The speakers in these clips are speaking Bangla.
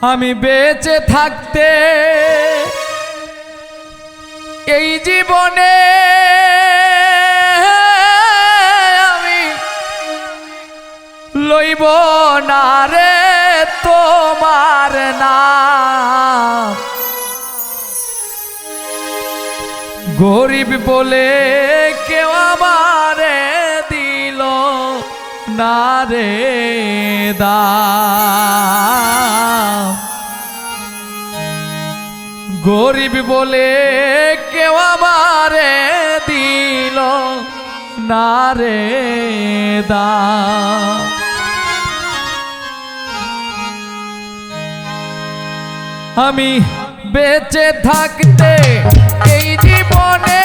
আমি বেঁচে থাকতে এই জীবনে আমি লইব না রে তোমার না গরিব বলে কেউ আমার দিল না রে দা গরিব বলে কেউ আমারে দিল না রে দা। আমি বেঁচে থাকতে এই জীবনে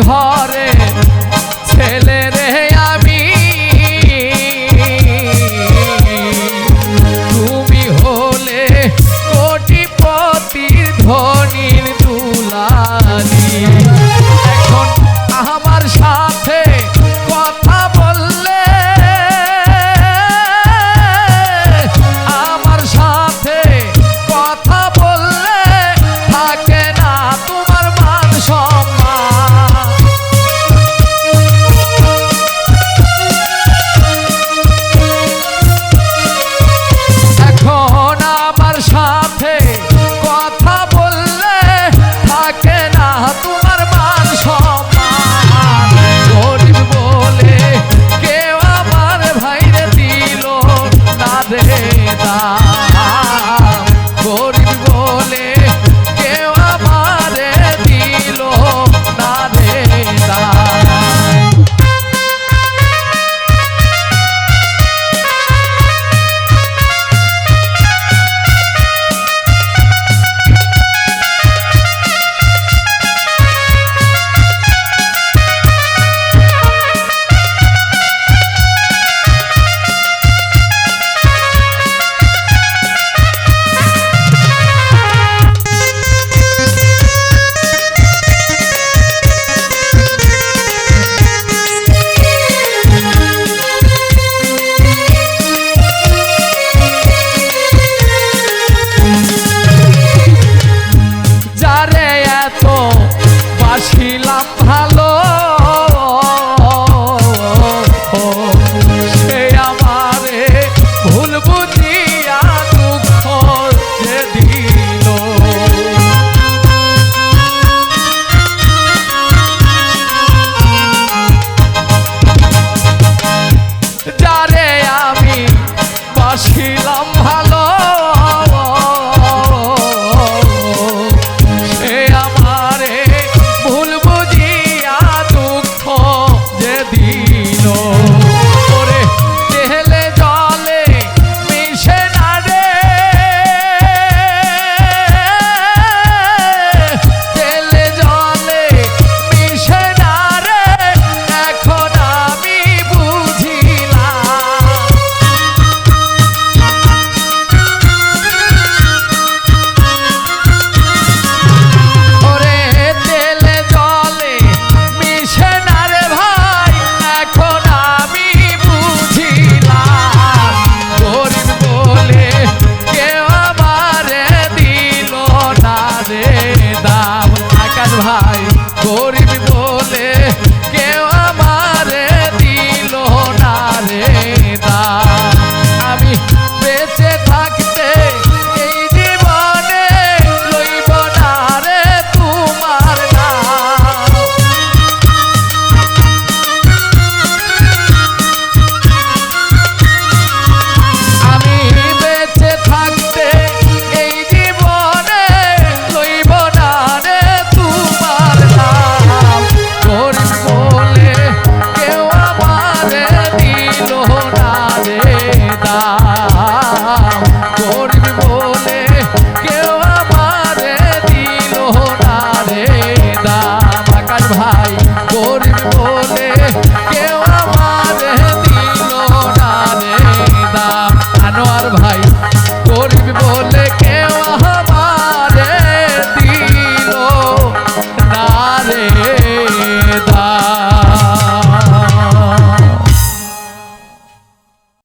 ঘরে